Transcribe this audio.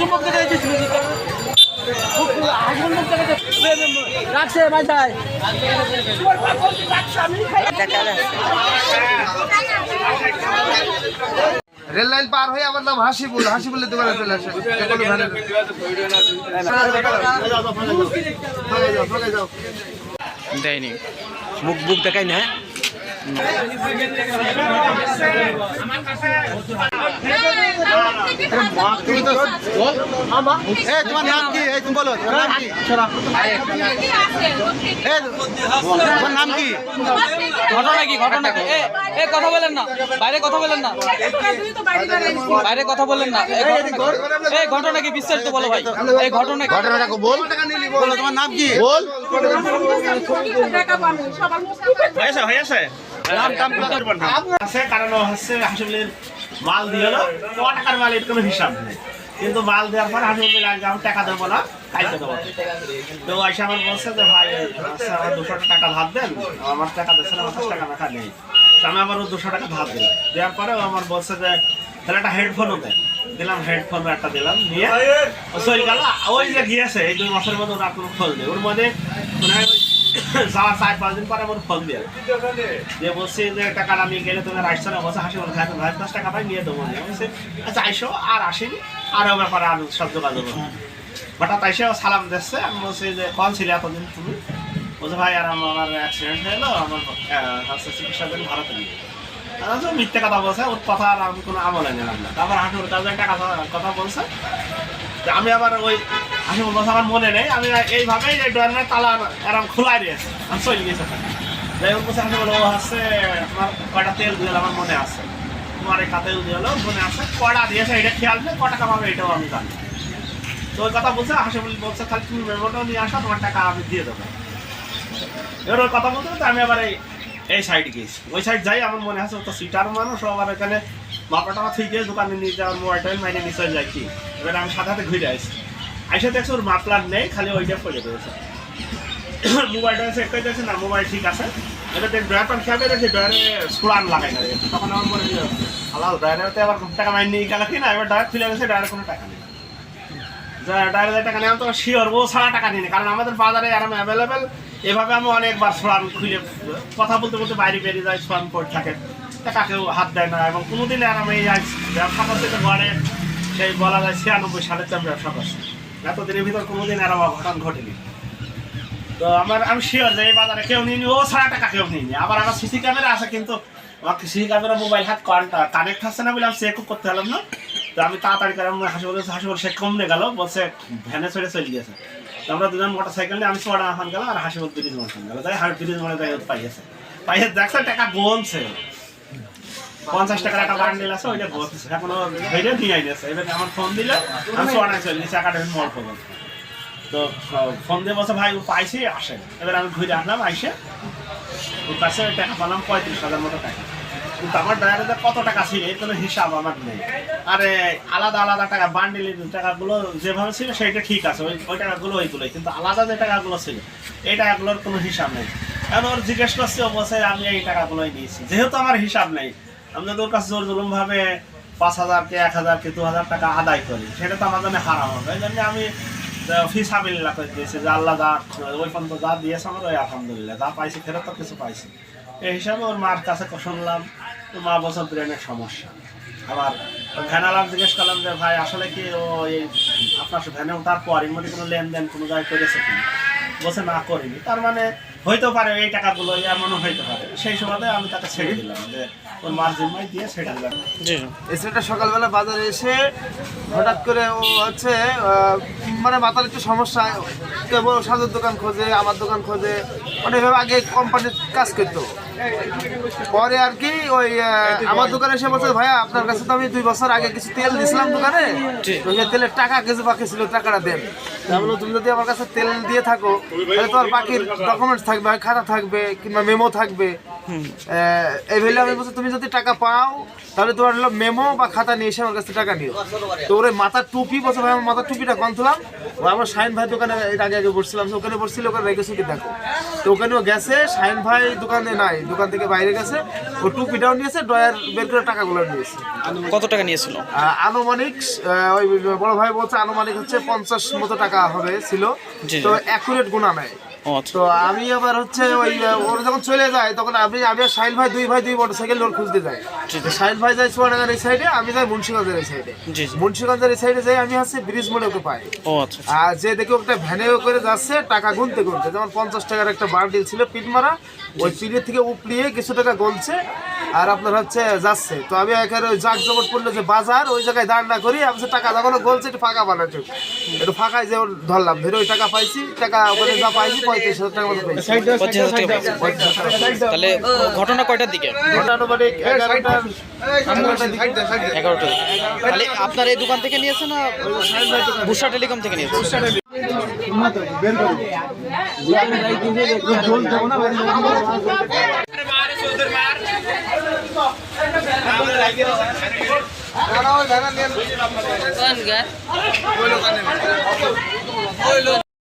চুম্বক থেকে দিচ্ছি রাখছে মাথায় রেল লাইন পার হয়ে আমার নাম হাসিবুল হাসিবুলের দোকানে চলে আসে। দেয়নি। মুখ বুক দেখাই না এ তোমার নাম কি? এই তুমি বলো তোমার নাম কি? তোমার নাম কি? ঘটনা কি? ঘটনা কি? এ এ কথা বলেন না। বাইরে কথা বলেন না। বাইরে কথা বলেন না। এই ঘটনা কি? বিস্তারিত বলো ভাই। এই ঘটনা ঘটনাটা বল। বলো তোমার নাম কি? বল। হয়েছে হয়েছে মাল দিয়ে টাকার মাল এর কোনো হিসাব নেই। কিন্তু মাল দেওয়ার পর আমি টাকা দেবো না দেবো। তো আইসা আমার বলছে যে, ভাই আচ্ছা আমার দুশো টাকা ভাব দেন, আমার টাকা দিচ্ছে না আমার টাকা নেই। আমি আবার দুশো টাকা ভাত দিলাম। দেওয়ার পরে আমার বলছে যে, তাহলে একটা হেডফোনও দেন। দিলাম হেডফোন একটা দিলাম নিয়ে ও চলে গেল। ওই যে গিয়েছে এই দুই মাসের মধ্যে ওরা কোনো ফোন দেয়। ওর মধ্যে মানে যাওয়ার চার পাঁচ দিন পরে আমার ফোন দিয়ে। দিয়ে বলছি যে টাকা আমি গেলে না বলছে হাসি বলছে হ্যাঁ ভাই দশ টাকা পাই নিয়ে দেবো। বলছি আচ্ছা আইসো আর আসেনি। আর ও ব্যাপারে আর সব যোগাযোগ না। হঠাৎ আইসে সালাম দিচ্ছে আমি বলছি যে কল ছিলে এতদিন তুমি? বলছে ভাই আর আমার অ্যাক্সিডেন্ট হয়ে গেলো আমার চিকিৎসার জন্য ভারতে নিয়ে মিথ্যে কথা বলছে, ওর কথা আর আমি কোনো আমলে নিলাম না। তারপর হাঁটুর কাছে একটা কথা কথা বলছে। আমি আবার ওই হাসি বলছে, আমার মনে নেই। আমি এইভাবেই এই ডয়ারের তালা এরকম খোলাই দিয়েছি। আমি চলে গেছি। যাই হোক, বলছে হাসি বলে ও হচ্ছে তোমার কয়টা তেল দিয়ে আমার মনে আছে। তোমার এই তেল দিয়ে মনে আছে। কয়টা দিয়েছে, এটা খেয়াল নেই ক টাকা পাবে এটাও আমি জানি। তো ওই কথা বলছে, হাসি বলি বলছে, তাহলে তুমি মেমোটাও নিয়ে আসো, তোমার টাকা আমি দিয়ে দেবো। এবার ওই কথা বলতে আমি আবার এই এই সাইড গেছি ওই সাইড যাই, আমার মনে আছে তো সিটার মানুষ, আবার এখানে মাপা টাপা থেকে দোকানে নিয়ে যাওয়ার মোবাইল মাইনে যায় কি এবার আমি সাথে সাথে ঘুরে আসছি আইসে দেখছি, ওর মাপলার নেই, খালি ওইটা পড়ে রয়েছে। মোবাইলটা চেক করে দেখছি, না মোবাইল ঠিক আছে। এটা দেখ ড্রয়ারটা খেয়াল দেখছি ড্রয়ারে স্কুলান লাগাই না তখন আমার মনে হয় হালাল ড্রয়ারে আবার টাকা মাইনে নিয়ে গেল কি না? এবার ড্রয়ার খুলে গেছে ড্রয়ারে কোনো টাকা নেই। ড্রাইভারের টাকা নেওয়া তো শিওর ও ছাড়া টাকা নিই কারণ আমাদের বাজারে আরাম অ্যাভেলেবেল এভাবে আমি অনেকবার সোয়ান খুলে কথা বলতে বলতে বাইরে বেরিয়ে যায় সোয়ান পড়ে থাকে। টাকা কেউ হাত দেয় না, এবং কোনোদিন আরাম এই আজ ব্যবসা করতে তো ঘরে সেই বলা যায় ছিয়ানব্বই সালের তো আমি ব্যবসা করছি। এতদিনের ভিতর কোনোদিন আরাম ঘটন ঘটেনি। তো আমার, আমি শিওর যে এই বাজারে কেউ নিইনি ও ছাড়া টাকা কেউ নিইনি আবার আমার সিসি ক্যামেরা আছে, কিন্তু আমার সিসি ক্যামেরা মোবাইল হাত কানেক্ট হচ্ছে না বলে আমি চেকও করতে পারলাম না। তো আমি তাড়াতাড়ি করে আমি হাসি বলতে হাসি সে কমনে গেল, বলছে, ভ্যানে চড়ে চলে গেছে আমরা দুজন মোটর সাইকেল নিয়ে আমি চড়া আসান গেল আর হাসি বল ব্রিজ মোটর গেল তাই হার ব্রিজ মোটর যাই পাইয়েছে। পাইয়ে দেখছে টাকা গুনছে। পঞ্চাশ টাকার একটা বান্ডেল আছে, ওইটা গুনছে। এখনও ধৈর্য নিয়ে আইনেছে এবার আমার ফোন দিলে, আমি চড়াই চলে গেছি, একাডেমি মল পর্যন্ত। তো ফোন দিয়ে বলছে, ভাই, ও পাইছে আসে এবার আমি ঘুরে আসলাম আইসে ওর কাছে টাকা পেলাম পঁয়ত্রিশ হাজার মতো টাকা। কিন্তু আমার ড্রাইভারে কত টাকা ছিল, এর কোনো হিসাব আমার নেই। আরে, আলাদা আলাদা টাকা বান্ডিলের টাকাগুলো যেভাবে ছিল, সেইটা ঠিক আছে, ওই ওই টাকাগুলো ওইগুলোই কিন্তু আলাদা যে টাকাগুলো ছিল, এই টাকাগুলোর কোনো হিসাব নেই। এখন ওর জিজ্ঞেস করছি, ও আমি এই টাকাগুলোই নিয়েছি। যেহেতু আমার হিসাব নেই, আমি যদি ওর কাছে জোর জুলুম ভাবে পাঁচ হাজার কি, এক হাজার কি, দু হাজার টাকা আদায় করি, সেটা তো আমার জন্য হারাম হবে। এই জন্য আমি ফিসাবিল্লা করে দিয়েছি যে আল্লাহ যা, ওই পর্যন্ত যা দিয়েছে, আমার ওই আলহামদুলিল্লাহ, যা পাইছি, ফেরত তো কিছু পাইছি। এই হিসাবে ওর মার কাছে শুনলাম মা বছর ব্রেনের সমস্যা। আবার ভ্যানালাম জিজ্ঞেস করলাম যে, ভাই, আসলে কি ও এই আপনার ভ্যানে ওঠার পর এর মধ্যে কোনো লেনদেন কোনো জায়গায় করেছে কি বলছে, না করিনি। তার মানে হইতে পারে এই টাকাগুলো এমনও হইতে পারে। সেই সময় আমি তাকে ছেড়ে দিলাম যে ওর মার জিম্মাই দিয়ে ছেড়ে দিলাম। এসেটা সকালবেলা বাজারে এসে হঠাৎ করে ও হচ্ছে মানে মাথার একটু সমস্যা কেবল সাজুর দোকান খোঁজে আমার দোকান খোঁজে। অনেকভাবে আগে কোম্পানির কাজ করতো। পরে আর কি ওই আমার দোকানে এসে বলছে ভাইয়া আপনার কাছে তো আমি দুই বছর আগে কিছু তেল দিয়েছিলাম দোকানে। তেলের টাকা কিছু বাকি ছিল টাকাটা দেন। তা আমি বললাম, তুমি যদি আমার কাছে তেল দিয়ে থাকো তাহলে তোমার বাকি ডকুমেন্টস থাকবে হয় খাতা থাকবে কিংবা মেমো থাকবে। এই ভেলে আমি বলছি তুমি যদি টাকা পাও তাহলে তোমার হলো মেমো বা খাতা নিয়ে এসে আমার কাছে টাকা নিও। তো ওরে মাথার টুপি বলছে ভাই আমার মাথার টুপিটা কম তুলাম ও আমার শাহিন ভাই দোকানে এর আগে আগে বসছিলাম ওখানে বসছিল ওখানে রেখেছি কি দেখো। তো ওখানেও গেছে শাহিন ভাই দোকানে নাই দোকান থেকে বাইরে গেছে। ও টুপিটাও নিয়েছে ডয়ার বের করে টাকাগুলো নিয়েছে। কত টাকা নিয়েছিল? আনুমানিক ওই বড় ভাই বলছে আনুমানিক হচ্ছে পঞ্চাশ মতো টাকা হবে ছিল। তো অ্যাকুরেট গুণা নেয় তো আমি আবার হচ্ছে ওই ওরা যখন চলে যায় তখন আমি আমি আর সাহিল ভাই দুই ভাই দুই মোটরসাইকেল লোড খুঁজতে যাই। সাহিল ভাই যায় চুয়াডাঙ্গার এই সাইডে আমি যাই মুন্সিগঞ্জের এই সাইডে মুন্সিগঞ্জের এই সাইডে যাই আমি হচ্ছে ব্রিজ মোড়ে ওকে পাই। আচ্ছা আচ্ছা। আর যে দেখি ওটা ভ্যানে করে যাচ্ছে টাকা গুনতে গুনতে। যেমন পঞ্চাশ টাকার একটা বান্ডিল ছিল পিট মারা ওই পিঠের থেকে উপলিয়ে কিছু টাকা গলছে আর আপনার হচ্ছে যাচ্ছে। তো আমি এখানে ওই জাক জমট পড়ল যে বাজার ওই জায়গায় দাঁড় না করি আমি টাকা যখন গলছে একটু ফাঁকা বানাতে একটু ফাঁকায় যে ওর ধরলাম ধরে ওই টাকা পাইছি টাকা ওখানে যা পাইছি পঁচিশ হাজার টাকা তাহলে ঘটনা কয়টার দিকে? এগারোটা তাহলে আপনার এই দোকান থেকে নিয়েছে না বুসা টেলিকম থেকে নিয়েছেন ওই লোকানে